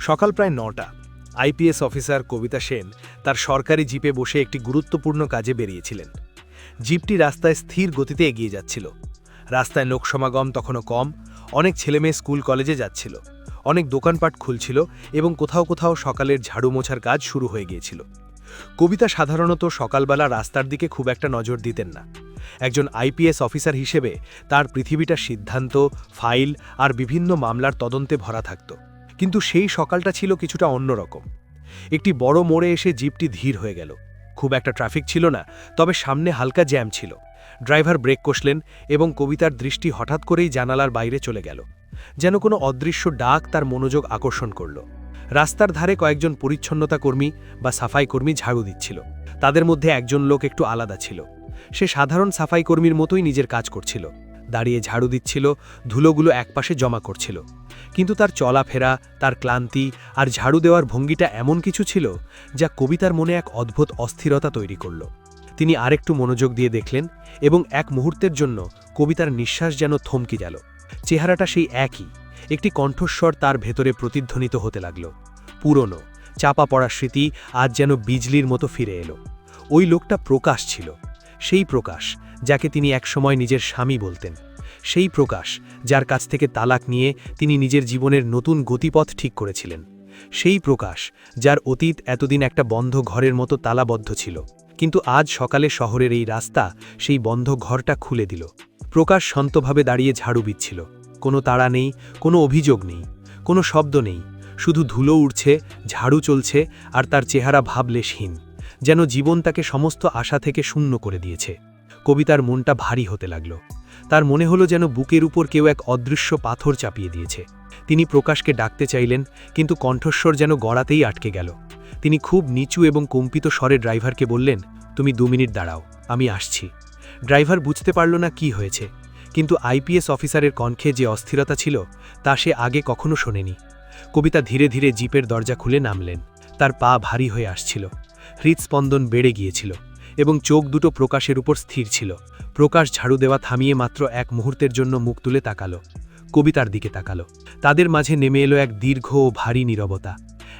সকাল প্রায় নটা। আইপিএস অফিসার কবিতা সেন তার সরকারি জিপে বসে একটি গুরুত্বপূর্ণ কাজে বেরিয়েছিলেন। জিপটি রাস্তায় স্থির গতিতে এগিয়ে যাচ্ছিল। রাস্তায় লোক সমাগম তখনও কম, অনেক ছেলেমেয়ে স্কুল কলেজে যাচ্ছিল। অনেক দোকানপাট খুলছিল এবং কোথাও কোথাও সকালের ঝাড়ু মোছার কাজ শুরু হয়ে গিয়েছিল। কবিতা সাধারণত সকালবেলা রাস্তার দিকে খুব একটা নজর দিতেন না। একজন আইপিএস অফিসার হিসেবে তার পৃথিবীটা সিদ্ধান্ত, ফাইল আর বিভিন্ন মামলার তদন্তে ভরা থাকত। কিন্তু সেই সকালটা ছিল কিছুটা অন্যরকম একটি বড় মোড়ে এসে জিপটি ধীর হয়ে গেল। খুব একটা ট্রাফিক ছিল না, তবে সামনে হালকা জ্যাম ছিল। ড্রাইভার ব্রেক কষলেন এবং কবিতার দৃষ্টি হঠাৎ করেই জানালার বাইরে চলে গেল। যেন কোনো অদৃশ্য ডাক তার মনোযোগ আকর্ষণ করল। রাস্তার ধারে কয়েকজন পরিচ্ছন্নতা কর্মী বা সাফাই কর্মী ঝাড়ু দিচ্ছিল। তাদের মধ্যে একজন লোক একটু আলাদা ছিল। সে সাধারণ সাফাই কর্মীর মতোই নিজের কাজ করছিল। দাঁড়িয়ে ঝাড়ু দিচ্ছিল, ধুলোগুলো একপাশে জমা করছিল। কিন্তু তার চলাফেরা, তার ক্লান্তি আর ঝাড়ু দেওয়ার ভঙ্গিটা এমন কিছু ছিল যা কবিতার মনে এক অদ্ভুত অস্থিরতা তৈরি করল। তিনি আরেকটু মনোযোগ দিয়ে দেখলেন এবং এক মুহূর্তের জন্য কবিতার নিঃশ্বাস যেন থমকে গেল। চেহারাটা সেই একই, একটি কণ্ঠস্বর তার ভেতরে প্রতিধ্বনিত হতে লাগল। পুরনো, চাপা পড়া স্মৃতি আজ যেন বিজলির মতো ফিরে এলো। ওই লোকটা প্রকাশ ছিল। সেই প্রকাশ, যাকে তিনি একসময় নিজের স্বামী বলতেন। সেই প্রকাশ, যার কাছ থেকে তালাক নিয়ে তিনি নিজের জীবনের নতুন গতিপথ ঠিক করেছিলেন। সেই প্রকাশ, যার অতীত এতদিন একটা বন্ধ ঘরের মতো তালাবদ্ধ ছিল, কিন্তু আজ সকালে শহরের এই রাস্তা সেই বন্ধ ঘরটা খুলে দিল। প্রকাশ শান্তভাবে দাঁড়িয়ে ঝাড়ু বিচ্ছিল। কোনো তাড়া নেই, কোনো অভিযোগ নেই, কোনো শব্দ নেই। শুধু ধুলো উড়ছে, ঝাড়ু চলছে, আর তার চেহারা ভাবলেশহীন। যেন জীবন তাকে সমস্ত আশা থেকে শূন্য করে দিয়েছে। কবিতার মনটা ভারী হতে লাগল। তার মনে হলো যেন বুকের উপর কেউ এক অদৃশ্য পাথর চাপিয়ে দিয়েছে। তিনি প্রকাশকে ডাকতে চাইলেন, কিন্তু কণ্ঠস্বর যেন গড়াতেই আটকে গেল। তিনি খুব নিচু এবং কম্পিত স্বরে ড্রাইভারকে বললেন, তুমি দু মিনিট দাঁড়াও, আমি আসছি। ড্রাইভার বুঝতে পারল না কি হয়েছে, কিন্তু আইপিএস অফিসারের কণ্ঠে যে অস্থিরতা ছিল, তা সে আগে কখনো শোনেনি। কবিতা ধীরে ধীরে জিপের দরজা খুলে নামলেন। তার পা ভারী হয়ে আসছিল। হৃদস্পন্দন বেড়ে গিয়েছিল এবং চোখ দুটো প্রকাশের উপর স্থির ছিল। প্রকাশ ঝাড়ু দেওয়া থামিয়ে মাত্র এক মুহূর্তের জন্য মুখ তুলে তাকালো, কবিতার দিকে তাকালো। তাদের মাঝে নেমে এলো এক দীর্ঘ ও ভারী নীরবতা।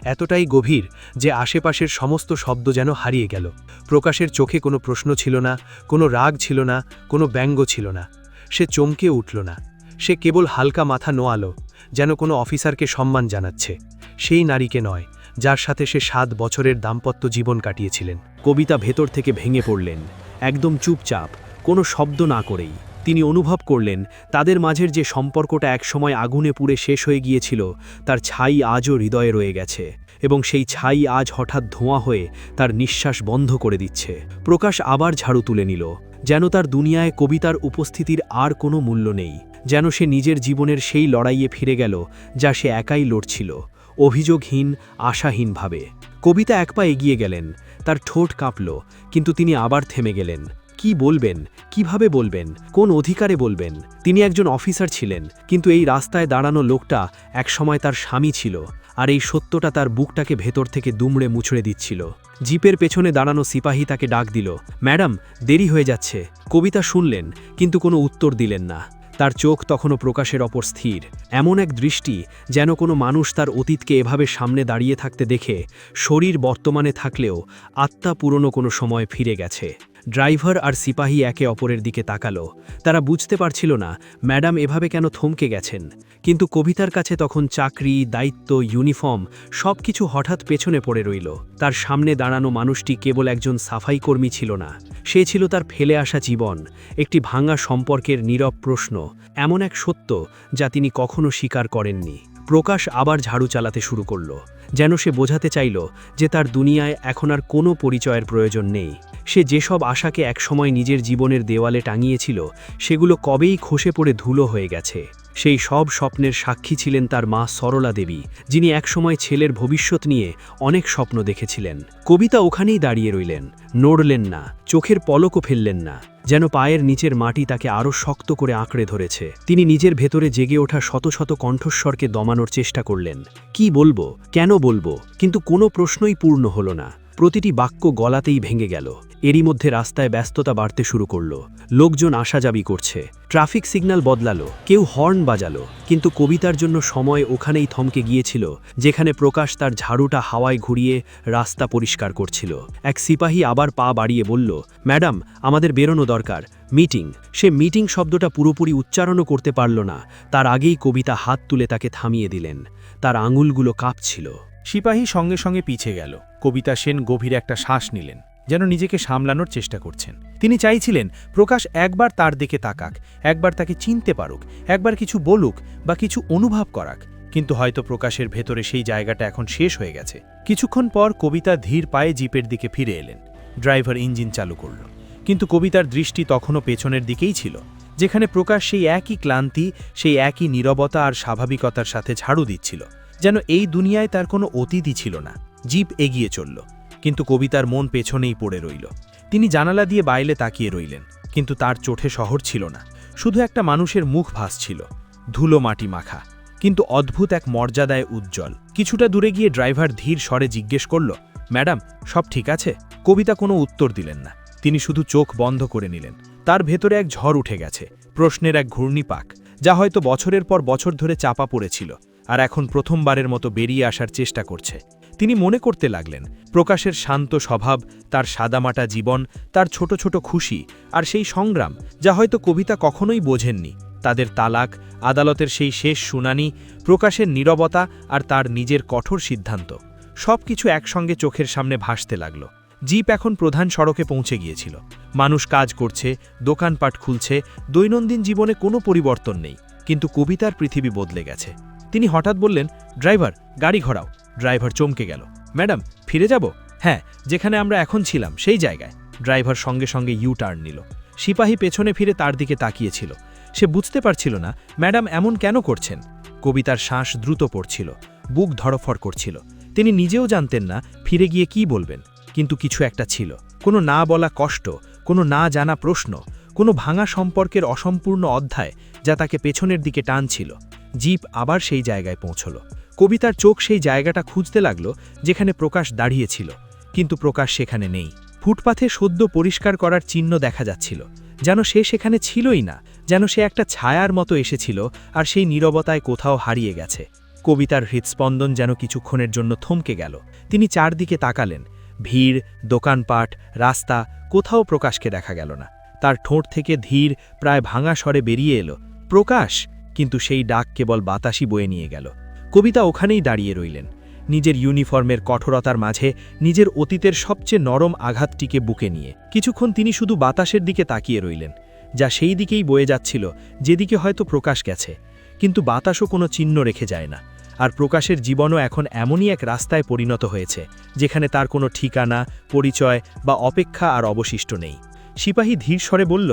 এতটাই গভীর যে আশেপাশের সমস্ত শব্দ যেন হারিয়ে গেল। প্রকাশের চোখে কোনো প্রশ্ন ছিল না, কোনো রাগ ছিল না, কোনো ব্যঙ্গ ছিল না। সে চমকে উঠল না। সে কেবল হালকা মাথা নোয়ালো, যেন কোনো অফিসারকে সম্মান জানাচ্ছে। সেই নারীকে নয় যার সাথে সে সাত বছরের দাম্পত্য জীবন কাটিয়েছিলেন। কবিতা ভেতর থেকে ভেঙে পড়লেন, একদম চুপচাপ, কোনো শব্দ না করেই। তিনি অনুভব করলেন, তাদের মাঝের যে সম্পর্কটা একসময় আগুনে পুড়ে শেষ হয়ে গিয়েছিল, তার ছাই আজও হৃদয়ে রয়ে গেছে এবং সেই ছাই আজ হঠাৎ ধোঁয়া হয়ে তার নিঃশ্বাস বন্ধ করে দিচ্ছে। প্রকাশ আবার ঝাড়ু তুলে নিল, যেন তার দুনিয়ায় কবিতার উপস্থিতির আর কোনো মূল্য নেই, যেন সে নিজের জীবনের সেই লড়াইয়ে ফিরে গেল, যা সে একাই লড়ছিল। অভিযোগহীন, আশাহীনভাবে। কবিতা এক পা এগিয়ে গেলেন, তার ঠোঁট কাঁপল, কিন্তু তিনি আবার থেমে গেলেন। কি বলবেন? কীভাবে বলবেন? কোন অধিকারে বলবেন? তিনি একজন অফিসার ছিলেন, কিন্তু এই রাস্তায় দাঁড়ানো লোকটা একসময় তার স্বামী ছিল আর এই সত্যটা তার বুকটাকে ভেতর থেকে দুমড়ে মুছড়ে দিচ্ছিল। জিপের পেছনে দাঁড়ানো সিপাহী তাকে ডাক দিল, ম্যাডাম, দেরি হয়ে যাচ্ছে। কবিতা শুনলেন, কিন্তু কোনো উত্তর দিলেন না। তার চোখ তখনও প্রকাশের অপর স্থির। এমন এক দৃষ্টি যেন কোনো মানুষ তার অতীতকে এভাবে সামনে দাঁড়িয়ে থাকতে দেখে, শরীর বর্তমানে থাকলেও আত্মা পুরনো কোনো সময় ফিরে গেছে। ড্রাইভার আর সিপাহী একে অপরের দিকে তাকালো। তারা বুঝতে পারছিল না, ম্যাডাম এভাবে কেন থমকে গেছেন। কিন্তু কবিতার কাছে তখন চাকরি, দায়িত্ব, ইউনিফর্ম সব কিছু হঠাৎ পেছনে পড়ে রইল। তার সামনে দাঁড়ানো মানুষটি কেবল একজন সাফাই কর্মী ছিল না। সে ছিল তার ফেলে আসা জীবন, একটি ভাঙা সম্পর্কের নীরব প্রশ্ন, এমন এক সত্য যা তিনি কখনো স্বীকার করেননি। প্রকাশ আবার ঝাড়ু চালাতে শুরু করল। যেন সে বোঝাতে চাইল যে তার দুনিয়ায় এখন আর কোনো পরিচয়ের প্রয়োজন নেই। সে যেসব আশাকে একসময় নিজের জীবনের দেওয়ালে টাঙিয়েছিল, সেগুলো কবেই খসে পড়ে ধুলো হয়ে গেছে। সেই সব স্বপ্নের সাক্ষী ছিলেন তার মা সরলা দেবী, যিনি একসময় ছেলের ভবিষ্যৎ নিয়ে অনেক স্বপ্ন দেখেছিলেন। কবিতা ওখানেই দাঁড়িয়ে রইলেন, নড়লেন না, চোখের পলকও ফেললেন না। যেন পায়ের নিচের মাটি তাকে আরও শক্ত করে আঁকড়ে ধরেছে। তিনি নিজের ভেতরে জেগে ওঠা শত শত কণ্ঠস্বরকে দমানোর চেষ্টা করলেন। কি বলব? কেন বলব? কিন্তু কোনো প্রশ্নই পূর্ণ হলো না। প্রতিটি বাক্য গলাতেই ভেঙে গেল। এরই মধ্যে রাস্তায় ব্যস্ততা বাড়তে শুরু করল। লোকজন আসাজাবি করছে। ট্রাফিক সিগন্যাল বদলালো। কেউ হর্ন বাজালো। কিন্তু কবিতার জন্য সময় ওখানেই থমকে গিয়েছিল, যেখানে প্রকাশ তার ঝাড়ুটা হাওয়ায় ঘুরিয়ে রাস্তা পরিষ্কার করছিল। এক সিপাহী আবার পা বাড়িয়ে বলল, ম্যাডাম, আমাদের বেরোনো দরকার। মিটিং। সে মিটিং শব্দটা পুরোপুরি উচ্চারণও করতে পারল না। তার আগেই কবিতা হাত তুলে তাকে থামিয়ে দিলেন। তার আঙুলগুলো কাঁপছিল। সিপাহী সঙ্গে সঙ্গে পিছে গেল। কবিতা সেন গভীর একটা শ্বাস নিলেন, যেন নিজেকে সামলানোর চেষ্টা করছেন। তিনি চাইছিলেন, প্রকাশ একবার তার দিকে তাকাক, একবার তাকে চিনতে পারুক, একবার কিছু বলুক বা কিছু অনুভব করাক। কিন্তু হয়তো প্রকাশের ভেতরে সেই জায়গাটা এখন শেষ হয়ে গেছে। কিছুক্ষণ পর কবিতা ধীর পায়ে জিপের দিকে ফিরে এলেন। ড্রাইভার ইঞ্জিন চালু করল। কিন্তু কবিতার দৃষ্টি তখনও পেছনের দিকেই ছিল, যেখানে প্রকাশ সেই একই ক্লান্তি, সেই একই নীরবতা আর স্বাভাবিকতার সাথে ঝাড়ু দিচ্ছিল। যেন এই দুনিয়ায় তার কোনো অতীতই ছিল না জীব এগিয়ে চলল, কিন্তু কবিতার মন পেছনেই পড়ে রইল। তিনি জানালা দিয়ে বাইলে তাকিয়ে রইলেন, কিন্তু তার চোখে শহর ছিল না, শুধু একটা মানুষের মুখ ভাসছিল ধুলো মাটি মাখা, কিন্তু অদ্ভুত এক মর্যাদায় উজ্জ্বল। কিছুটা দূরে গিয়ে ড্রাইভার ধীর স্বরে জিজ্ঞেস করল, ম্যাডাম, সব ঠিক আছে? কবিতা কোনো উত্তর দিলেন না। তিনি শুধু চোখ বন্ধ করে নিলেন। তার ভেতরে এক ঝড় উঠে গেছে, প্রশ্নের এক ঘূর্ণিপাক, যা হয়তো বছরের পর বছর ধরে চাপা পড়েছিল। আর এখন প্রথমবারের মতো বেরিয়ে আসার চেষ্টা করছে। তিনি মনে করতে লাগলেন, প্রকাশের শান্ত স্বভাব, তার সাদামাটা জীবন, তার ছোট ছোট খুশি আর সেই সংগ্রাম, যা হয়তো কবিতা কখনোই বোঝেননি। তাদের তালাক, আদালতের সেই শেষ শুনানি, প্রকাশের নীরবতা আর তার নিজের কঠোর সিদ্ধান্ত সব কিছু একসঙ্গে চোখের সামনে ভাসতে লাগল। জিপ এখন প্রধান সড়কে পৌঁছে গিয়েছিল। মানুষ কাজ করছে, দোকানপাট খুলছে, দৈনন্দিন জীবনে কোনো পরিবর্তন নেই, কিন্তু কবিতার পৃথিবী বদলে গেছে। তিনি হঠাৎ বললেন, ড্রাইভার, গাড়ি ঘোরাও। ড্রাইভার চমকে গেল, ম্যাডাম, ফিরে যাব? হ্যাঁ যেখানে আমরা এখন ছিলাম, সেই জায়গায়। ড্রাইভার সঙ্গে সঙ্গে ইউ টার্ন নিল। সিপাহী পেছনে ফিরে তার দিকে তাকিয়েছিল। সে বুঝতে পারছিল না, ম্যাডাম, এমন কেন করছেন? কবিতার শ্বাস দ্রুত পড়ছিল, বুক ধড়ফড় করছিল। তিনি নিজেও জানতেন না, ফিরে গিয়ে কি বলবেন। কিন্তু কিছু একটা ছিল, কোনো না বলা কষ্ট, কোনো না জানা প্রশ্ন, কোনো ভাঙা সম্পর্কের অসম্পূর্ণ অধ্যায় যা তাকে পেছনের দিকে টানছিল। জিপ আবার সেই জায়গায় পৌঁছল। কবিতার চোখ সেই জায়গাটা খুঁজতে লাগল, যেখানে প্রকাশ দাঁড়িয়েছিল। কিন্তু প্রকাশ সেখানে নেই। ফুটপাথে সদ্য পরিষ্কার করার চিহ্ন দেখা যাচ্ছিল। যেন সে সেখানে ছিলই না, যেন সে একটা ছায়ার মতো এসেছিল আর সেই নীরবতায় কোথাও হারিয়ে গেছে। কবিতার হৃৎস্পন্দন যেন কিছুক্ষণের জন্য থমকে গেল। তিনি চারদিকে তাকালেন। ভিড়, দোকানপাট, রাস্তা, কোথাও প্রকাশকে দেখা গেল না। তার ঠোঁট থেকে ধীর, প্রায় ভাঙা স্বরে বেরিয়ে এলো, প্রকাশ! কিন্তু সেই ডাক কেবল বাতাসই বয়ে নিয়ে গেল। কবিতা ওখানেই দাঁড়িয়ে রইলেন। নিজের ইউনিফর্মের কঠোরতার মাঝে নিজের অতীতের সবচেয়ে নরম আঘাতটিকে বুকে নিয়ে। কিছুক্ষণ তিনি শুধু বাতাসের দিকে তাকিয়ে রইলেন, যা সেই দিকেই বয়ে যাচ্ছিল, যেদিকে হয়তো প্রকাশ গেছে। কিন্তু বাতাসও কোনো চিহ্ন রেখে যায় না, আর প্রকাশের জীবনও এখন এমনই এক রাস্তায় পরিণত হয়েছে, যেখানে তার কোনো ঠিকানা, পরিচয় বা অপেক্ষা আর অবশিষ্ট নেই। সিপাহী ধীর স্বরে বলল,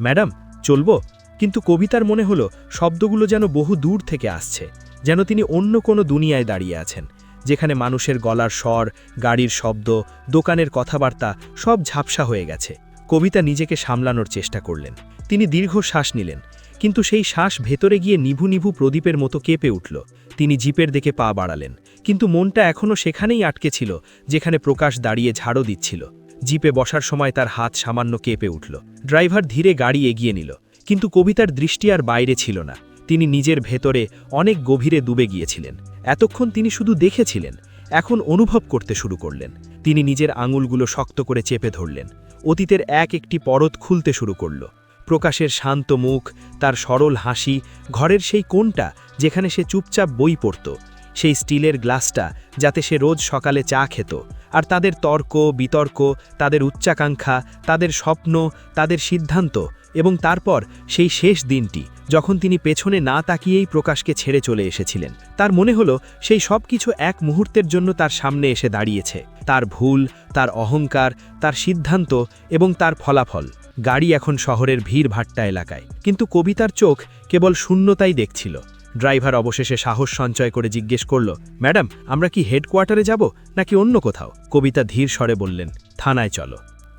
ম্যাডাম, চলবো? কিন্তু কবিতার মনে হলো, শব্দগুলো যেন বহু দূর থেকে আসছে, যেন তিনি অন্য কোনো দুনিয়ায় দাঁড়িয়ে আছেন, যেখানে মানুষের গলার স্বর, গাড়ির শব্দ, দোকানের কথাবার্তা সব ঝাপসা হয়ে গেছে। কবিতা নিজেকে সামলানোর চেষ্টা করলেন। তিনি দীর্ঘ শ্বাস নিলেন, কিন্তু সেই শ্বাস ভেতরে গিয়ে নিভু নিভু প্রদীপের মতো কেঁপে উঠল। তিনি জিপের দিকে পা বাড়ালেন, কিন্তু মনটা এখনও সেখানেই আটকে ছিল, যেখানে প্রকাশ দাঁড়িয়ে ঝাড়ো দিচ্ছিল। জিপে বসার সময় তার হাত সামান্য কেঁপে উঠল। ড্রাইভার ধীরে গাড়ি এগিয়ে নিল। কিন্তু কবিতার দৃষ্টি আর বাইরে ছিল না। তিনি নিজের ভেতরে অনেক গভীরে ডুবে গিয়েছিলেন। এতক্ষণ তিনি শুধু দেখেছিলেন, এখন অনুভব করতে শুরু করলেন। তিনি নিজের আঙুলগুলো শক্ত করে চেপে ধরলেন। অতীতের এক একটি পরত খুলতে শুরু করল। প্রকাশের শান্ত মুখ, তার সরল হাসি, ঘরের সেই কোণটা যেখানে সে চুপচাপ বই পড়ত, সেই স্টিলের গ্লাসটা যাতে সে রোজ সকালে চা খেত, আর তাদের তর্ক, বিতর্ক, তাদের উচ্চাকাঙ্ক্ষা, তাদের স্বপ্ন, তাদের সিদ্ধান্ত এবং তারপর সেই শেষ দিনটি, যখন তিনি পেছনে না তাকিয়েই প্রকাশকে ছেড়ে চলে এসেছিলেন। তার মনে হলো, সেই সব কিছু এক মুহূর্তের জন্য তার সামনে এসে দাঁড়িয়েছে। তার ভুল, তার অহংকার, তার সিদ্ধান্ত এবং তার ফলাফল। গাড়ি এখন শহরের ভিড় ভাট্টা এলাকায়। কিন্তু কবিতার চোখ কেবল শূন্যতাই দেখছিল। ড্রাইভার অবশেষে সাহস সঞ্চয় করে জিজ্ঞেস করল, ম্যাডাম, আমরা কি হেডকোয়ার্টারে যাব নাকি অন্য কোথাও? কবিতা ধীর স্বরে বললেন, থানায় চলো।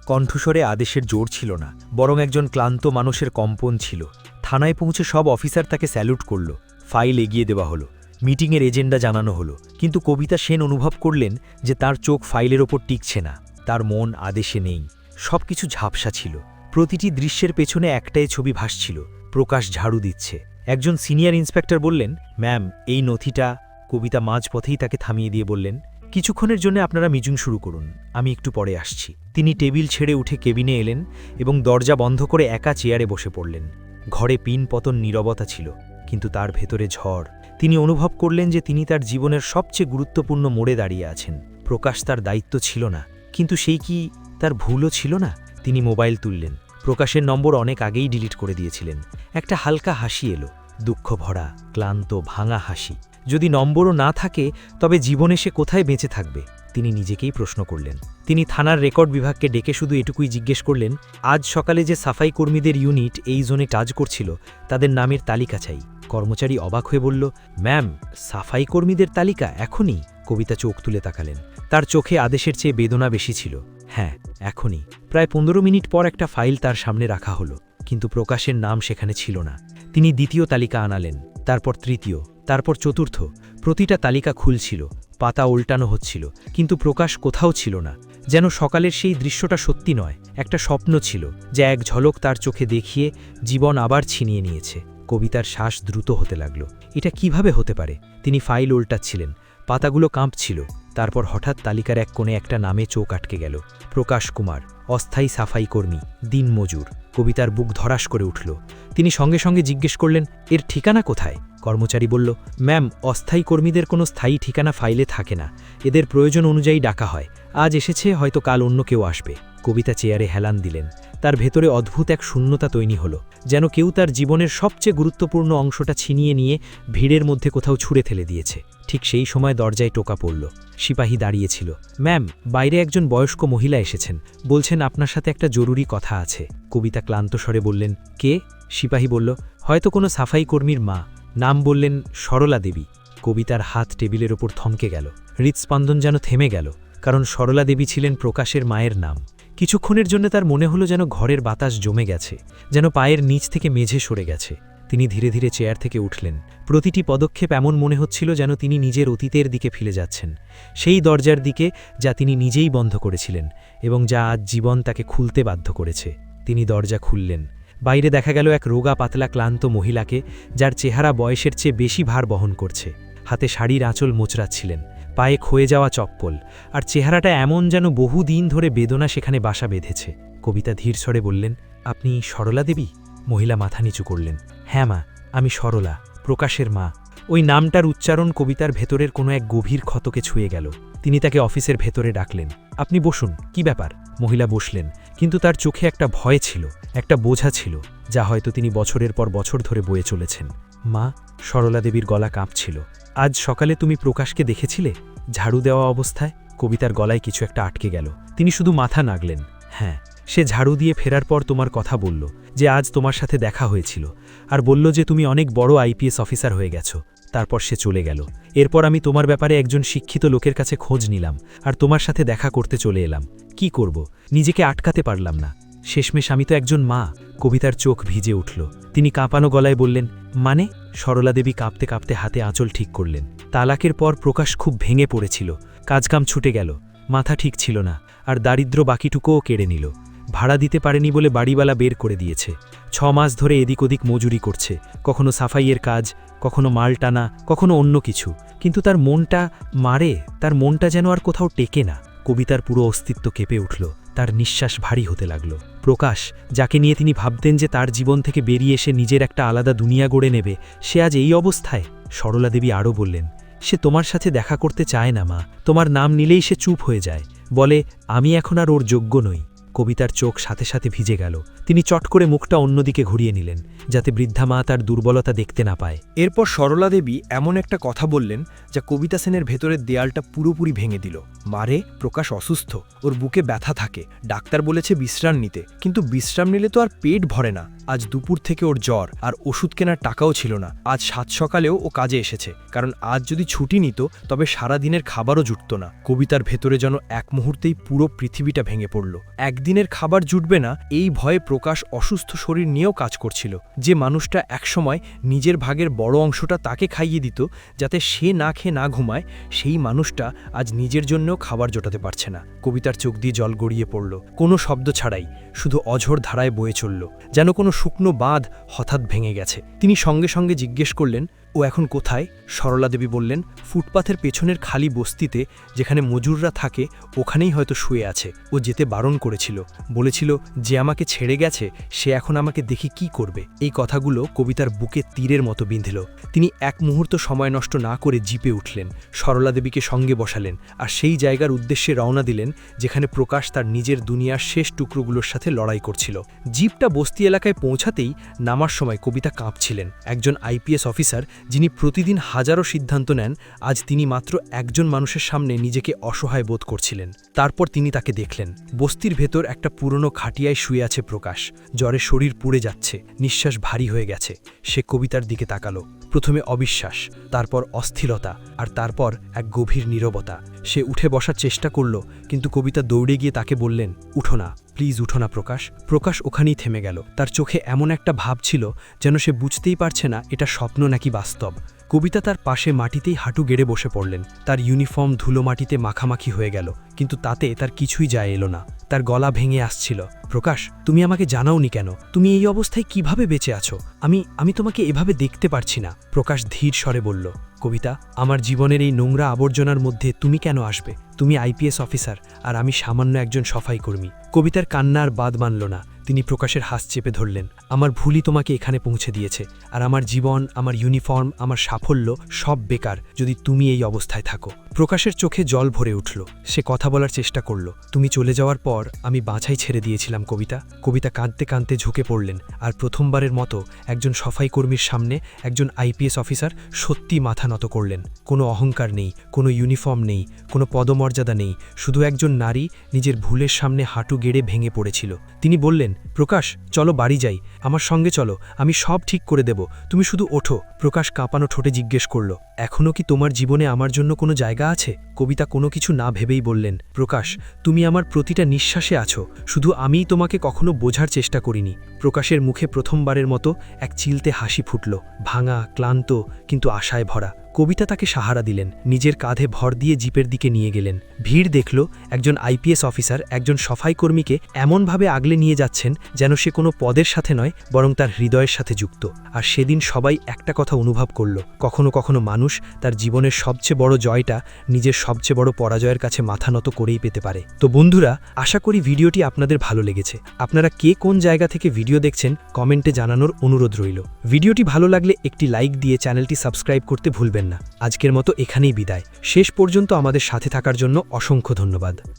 কণ্ঠস্বরে আদেশের জোর ছিল না, বরং একজন ক্লান্ত মানুষের কম্পন ছিল। থানায় পৌঁছে সব অফিসার তাকে স্যালুট করল, ফাইল এগিয়ে দেওয়া হলো, মিটিংয়ের এজেন্ডা জানানো হলো, কিন্তু কবিতা সেন অনুভব করলেন যে তার চোখ ফাইলের ওপর টিকছে না, তার মন আদেশে নেই। সব কিছু ঝাপসা ছিল, প্রতিটি দৃশ্যের পেছনে একটাই ছবি ভাসছিল, প্রকাশ ঝাড়ু দিচ্ছে। একজন সিনিয়র ইন্সপেক্টর বললেন, ম্যাম, এই নথিটা, কবিতা মাঝপথেই তাকে থামিয়ে দিয়ে বললেন কিছুক্ষণের জন্য আপনারা মিজুং শুরু করুন। আমি একটু পরে আসছি। তিনি টেবিল ছেড়ে উঠে কেবিনে এলেন এবং দরজা বন্ধ করে একা চেয়ারে বসে পড়লেন। ঘরে পিন পতন নীরবতা ছিল, কিন্তু তার ভেতরে ঝড়। তিনি অনুভব করলেন যে তিনি তার জীবনের সবচেয়ে গুরুত্বপূর্ণ মোড়ে দাঁড়িয়ে আছেন। প্রকাশ তার দায়িত্ব ছিল না, কিন্তু সেই কি তার ভুলও ছিল না? তিনি মোবাইল তুললেন। প্রকাশের নম্বর অনেক আগেই ডিলিট করে দিয়েছিলেন। একটা হালকা হাসি এলো। দুঃখ ভরা, ক্লান্ত, ভাঙা হাসি। যদি নম্বরও না থাকে, তবে জীবনে সে কোথায় বেঁচে থাকবে? তিনি নিজেকেই প্রশ্ন করলেন। তিনি থানার রেকর্ড বিভাগকে ডেকে শুধু এটুকুই জিজ্ঞেস করলেন, আজ সকালে যে সাফাই কর্মীদের ইউনিট এই জোনে কাজ করছিল, তাদের নামের তালিকা চাই। কর্মচারী অবাক হয়ে বলল, ম্যাম, সাফাই কর্মীদের তালিকা এখনই? কবিতা চোখ তুলে তাকালেন। তার চোখে আদেশের চেয়ে বেদনা বেশি ছিল। হ্যাঁ এখনই। প্রায় পনেরো মিনিট পর একটা ফাইল তার সামনে রাখা হলো, কিন্তু প্রকাশের নাম সেখানে ছিল না। তিনি দ্বিতীয় তালিকা আনালেন, তারপর তৃতীয়। তারপর চতুর্থ, প্রতিটা তালিকা খুলছিল, পাতা উল্টানো হচ্ছিল, কিন্তু প্রকাশ কোথাও ছিল না, যেন সকালের সেই দৃশ্যটা সত্যি নয়, একটা স্বপ্ন ছিল, যা এক ঝলক তার চোখে দেখিয়ে জীবন আবার ছিনিয়ে নিয়েছে, কবিতার শ্বাস দ্রুত হতে লাগল। এটা কীভাবে হতে পারে? তিনি ফাইল উল্টাচ্ছিলেন, পাতাগুলো কাঁপছিল, তারপর হঠাৎ তালিকার এক কোণে একটা নামে চোখ আটকে গেল, প্রকাশ কুমার, অস্থায়ী সাফাই কর্মী, দিনমজুর, কবিতার বুক ধরাস করে উঠল। তিনি সঙ্গে সঙ্গে জিজ্ঞেস করলেন, এর ঠিকানা কোথায়? কর্মচারী বলল, ম্যাম, অস্থায়ী কর্মীদের কোনো স্থায়ী ঠিকানা ফাইলে থাকে না। এদের প্রয়োজন অনুযায়ী ডাকা হয়। আজ এসেছে, হয়তো কাল অন্য কেউ আসবে। কবিতা চেয়ারে হেলান দিলেন। তার ভেতরে অদ্ভুত এক শূন্যতা তৈরি হলো, যেন কেউ তার জীবনের সবচেয়ে গুরুত্বপূর্ণ অংশটা ছিনিয়ে নিয়ে ভিড়ের মধ্যে কোথাও ছুঁড়ে ফেলে দিয়েছে। ঠিক সেই সময় দরজায় টোকা পড়ল। সিপাহী দাঁড়িয়েছিল ম্যাম, বাইরে একজন বয়স্ক মহিলা এসেছেন। বলছেন আপনার সাথে একটা জরুরি কথা আছে। কবিতা ক্লান্ত স্বরে বললেন, কে? সিপাহী বলল, হয়তো কোনো সাফাই কর্মীর মা। নাম বললেন সরলা দেবী। কবিতার হাত টেবিলের ওপর থমকে গেল। হৃৎস্পন্দন যেন থেমে গেল, কারণ সরলা দেবী ছিলেন প্রকাশের মায়ের নাম। কিছুক্ষণের জন্য তার মনে হলো যেন ঘরের বাতাস জমে গেছে, যেন পায়ের নিচ থেকে মেঝে সরে গেছে। তিনি ধীরে ধীরে চেয়ার থেকে উঠলেন। প্রতিটি পদক্ষেপ এমন মনে হচ্ছিল যেন তিনি নিজের অতীতের দিকে ফিরে যাচ্ছেন। সেই দরজার দিকে যা তিনি নিজেই বন্ধ করেছিলেন এবং যা আজ জীবন তাকে খুলতে বাধ্য করেছে। তিনি দরজা খুললেন। বাইরে দেখা গেল এক রোগা পাতলা ক্লান্ত মহিলাকে, যার চেহারা বয়সের চেয়ে বেশি ভার বহন করছে। হাতে শাড়ির আঁচল মোচড়াচ্ছিলেন, পায়ে ক্ষয়ে যাওয়া চপ্পল, আর চেহারাটা এমন যেন বহু দিন ধরে বেদনা সেখানে বাসা বেঁধেছে। কবিতা ধীর স্বরে বললেন, আপনি সরলা দেবী? মহিলা মাথা নিচু করলেন হ্যাঁ মা, আমি সরলা, প্রকাশের মা। ওই নামটার উচ্চারণ কবিতার ভেতরের কোনো এক গভীর ক্ষতকে ছুঁয়ে গেল। তিনি তাকে অফিসের ভেতরে ডাকলেন, আপনি বসুন, কি ব্যাপার? মহিলা বসলেন কিন্তু তার চোখে একটা ভয় ছিল, একটা বোঝা ছিল, যা হয়তো তিনি বছরের পর বছর ধরে বয়ে চলেছেন। মা, সরলা দেবীর গলা কাঁপছিল। আজ সকালে তুমি প্রকাশকে দেখেছিলে? ঝাড়ু দেওয়া অবস্থায়? কবিতার গলায় কিছু একটা আটকে গেল। তিনি শুধু মাথা নাগলেন। হ্যাঁ সে ঝাড়ু দিয়ে ফেরার পর তোমার কথা বলল, যে আজ তোমার সাথে দেখা হয়েছিল, আর বলল যে তুমি অনেক বড় আইপিএস অফিসার হয়ে গেছো। তারপর সে চলে গেল। এরপর আমি তোমার ব্যাপারে একজন শিক্ষিত লোকের কাছে খোঁজ নিলাম আর তোমার সাথে দেখা করতে চলে এলাম। কি করব? নিজেকে আটকাতে পারলাম না। শেষমেশ আমি তো একজন মা। কবিতার চোখ ভিজে উঠল। তিনি কাঁপানো গলায় বললেন মানে? সরলা দেবী কাঁপতে কাঁপতে হাতে আঁচল ঠিক করলেন। তালাকের পর প্রকাশ খুব ভেঙে পড়েছিল। কাজকাম ছুটে গেল। মাথা ঠিক ছিল না আর দারিদ্র বাকিটুকুও কেড়ে নিল। ভাড়া দিতে পারেনি বলে বাড়িওয়ালা বের করে দিয়েছে। ছ মাস ধরে এদিক ওদিক মজুরি করছে। কখনো সাফাইয়ের কাজ কখনো মাল টানা, কখনো অন্য কিছু। কিন্তু তার মনটা মারে, তার মনটা যেন আর কোথাও টেকে না। কবিতার পুরো অস্তিত্ব কেঁপে উঠল, তার নিঃশ্বাস ভারী হতে লাগল। প্রকাশ, যাকে নিয়ে তিনি ভাবতেন যে তার জীবন থেকে বেরিয়ে এসে নিজের একটা আলাদা দুনিয়া গড়ে নেবে, সে আজ এই অবস্থায়। সরলা দেবী আরও বললেন, সে তোমার সাথে দেখা করতে চায় না, মা। তোমার নাম নিলেই সে চুপ হয়ে যায়। বলে, আমি এখন আর ওর যোগ্য নই। কবিতার চোখ সাথে সাথে ভিজে গেল। তিনি চট করে মুখটা অন্যদিকে ঘুরিয়ে নিলেন, যাতে বৃদ্ধা মা তার দুর্বলতা দেখতে না পায়। এরপর সরলা দেবী এমন একটা কথা বললেন, যা কবিতা সেনের ভেতরের দেয়ালটা পুরোপুরি ভেঙে দিল। মারে প্রকাশ অসুস্থ, ওর বুকে ব্যথা থাকে। ডাক্তার বলেছে বিশ্রাম নিতে, কিন্তু বিশ্রাম নিলে তো আর পেট ভরে না। আজ দুপুর থেকে ওর জ্বর আর ওষুধ কেনার টাকাও ছিল না। আজ সাত সকালেও ও কাজে এসেছে, কারণ আজ যদি ছুটি নিত, তবে সারা দিনের খাবারও জুটত না। কবিতার ভেতরে যেন এক মুহূর্তেই পুরো পৃথিবীটা ভেঙে পড়ল। একদিনের খাবার জুটবে না, এই ভয়ে প্রকাশ অসুস্থ শরীর নিয়েও কাজ করছিল, যে মানুষটা একসময় নিজের ভাগের বড় অংশটা তাকে খাইয়ে দিত, যাতে সে না খেয়ে না ঘুমায়, সেই মানুষটা আজ নিজের জন্যও খাবার জোটাতে পারছে না। কবিতার চোখ দিয়ে জল গড়িয়ে পড়ল। কোনো শব্দ ছাড়াই, শুধু অঝোর ধারায় বয়ে চলল। যেন কোনো শুকনো বাঁধ হঠাৎ ভেঙে গেছে। তিনি সঙ্গে সঙ্গে জিজ্ঞেস করলেন ও এখন কোথায়? সরলা দেবী বললেন, ফুটপাথের পেছনের খালি বস্তিতে যেখানে মজুররা থাকে, ওখানেই হয়তো শুয়ে আছে। ও যেতে বারণ করেছিল। বলেছিল, যে আমাকে ছেড়ে গেছে, সে এখন আমাকে দেখি কি করবে? এই কথাগুলো কবিতার বুকে তীরের মতো বিঁধল। তিনি এক মুহূর্ত সময় নষ্ট না করে জিপে উঠলেন। সরলা দেবীকে সঙ্গে বসালেন আর সেই জায়গার উদ্দেশ্যে রওনা দিলেন, যেখানে প্রকাশ তার নিজের দুনিয়ার শেষ টুকরোগুলোর সাথে লড়াই করছিল। জিপটা বস্তি এলাকায় পৌঁছাতেই নামার সময় কবিতা কাঁপছিলেন। একজন আইপিএস অফিসার যিনি প্রতিদিন হাজারো সিদ্ধান্ত নেন, আজ তিনি মাত্র একজন মানুষের সামনে নিজেকে অসহায় বোধ করছিলেন। তারপর তিনি তাকে দেখলেন। বস্তির ভেতর একটা পুরনো খাটিয়ায় শুয়ে আছে প্রকাশ। জ্বরে শরীর পুড়ে যাচ্ছে। নিঃশ্বাস ভারী হয়ে গেছে। সে কবিতার দিকে তাকালো। প্রথমে অবিশ্বাস, তারপর অস্থিরতা আর তারপর এক গভীর নীরবতা। সে উঠে বসার চেষ্টা করল, কিন্তু কবিতা দৌড়ে গিয়ে তাকে বললেন, উঠো না, প্লিজ উঠো না প্রকাশ। প্রকাশ ওখানেই থেমে গেল। তার চোখে এমন একটা ভাব ছিল যেন সে বুঝতেই পারছে না, এটা স্বপ্ন নাকি বাস্তব। কবিতা তার পাশে মাটিতেই হাঁটু গেড়ে বসে পড়লেন। তার ইউনিফর্ম ধুলো মাটিতে মাখামাখি হয়ে গেল, কিন্তু তাতে তার কিছুই যায় এলো না। তার গলা ভেঙে আসছিল, প্রকাশ, তুমি আমাকে জানাওনি কেন? তুমি এই অবস্থায় কীভাবে বেঁচে আছো? আমি আমি তোমাকে এভাবে দেখতে পারছি না। প্রকাশ ধীর স্বরে বলল, কবিতা, আমার জীবনের এই নোংরা আবর্জনার মধ্যে তুমি কেন আসবে? তুমি আইপিএস অফিসার, আর আমি সামান্য একজন সফাই কর্মী। কবিতার কান্নার বাদ মানল না। তিনি প্রকাশের হাস চেপে ধরলেন, আমার ভুলই তোমাকে এখানে পৌঁছে দিয়েছে, আর আমার জীবন, আমার ইউনিফর্ম, আমার সাফল্য সব বেকার যদি তুমি এই অবস্থায় থাকো। প্রকাশের চোখে জল ভরে উঠল। সে কথা বলার চেষ্টা করল। তুমি চলে যাওয়ার পর আমি বাছাই ছেড়ে দিয়েছিলাম, কবিতা। কবিতা কাঁদতে কাঁদতে ঝুঁকে পড়লেন আর প্রথমবারের মতো একজন সফাই কর্মীর সামনে একজন আইপিএস অফিসার সত্যি মাথা নত করলেন। কোনো অহংকার নেই, কোনো ইউনিফর্ম নেই, কোনো পদমর্যাদা নেই, শুধু একজন নারী নিজের ভুলের সামনে হাঁটু গেড়ে ভেঙে পড়েছিল। তিনি বললেন, প্রকাশ, চলো বাড়ি যাই। আমার সঙ্গে চলো, আমি সব ঠিক করে দেব। তুমি শুধু ওঠো। প্রকাশ কাঁপানো ঠোঁটে জিজ্ঞেস করল এখনও কি তোমার জীবনে আমার জন্য কোনো জায়গা আছে? কবিতা কোনো কিছু না ভেবেই বললেন, প্রকাশ, তুমি আমার প্রতিটা নিঃশ্বাসে আছো। শুধু আমিই তোমাকে কখনো বোঝার চেষ্টা করিনি। প্রকাশের মুখে প্রথমবারের মতো এক চিলতে হাসি ফুটল, ভাঙা, ক্লান্ত, কিন্তু আশায় ভরা। কবিতা তাকে সাহারা দিলেন, নিজের কাঁধে ভর দিয়ে জিপের দিকে নিয়ে গেলেন। ভিড় দেখল একজন আইপিএস অফিসার একজন সফাই কর্মীকে এমনভাবে আগলে নিয়ে যাচ্ছেন যেন সে কোনো পদের সাথে নয়, বরং তার হৃদয়ের সাথে যুক্ত। আর সেদিন সবাই একটা কথা অনুভব করল, কখনো কখনো মানুষ তার জীবনের সবচেয়ে বড় জয়টা নিজের সবচেয়ে বড় পরাজয়ের কাছে মাথা নত করেই পেতে পারে। তো বন্ধুরা, আশা করি ভিডিওটি আপনাদের ভালো লেগেছে। আপনারা কে কোন জায়গা থেকে ভিডিও দেখছেন, কমেন্টে জানানোর অনুরোধ রইল। ভিডিওটি ভালো লাগলে একটি লাইক দিয়ে চ্যানেলটি সাবস্ক্রাইব করতে ভুলবেন না। আজকের মতো এখানেই বিদায়। শেষ পর্যন্ত আমাদের সাথে থাকার জন্য অসংখ্য ধন্যবাদ।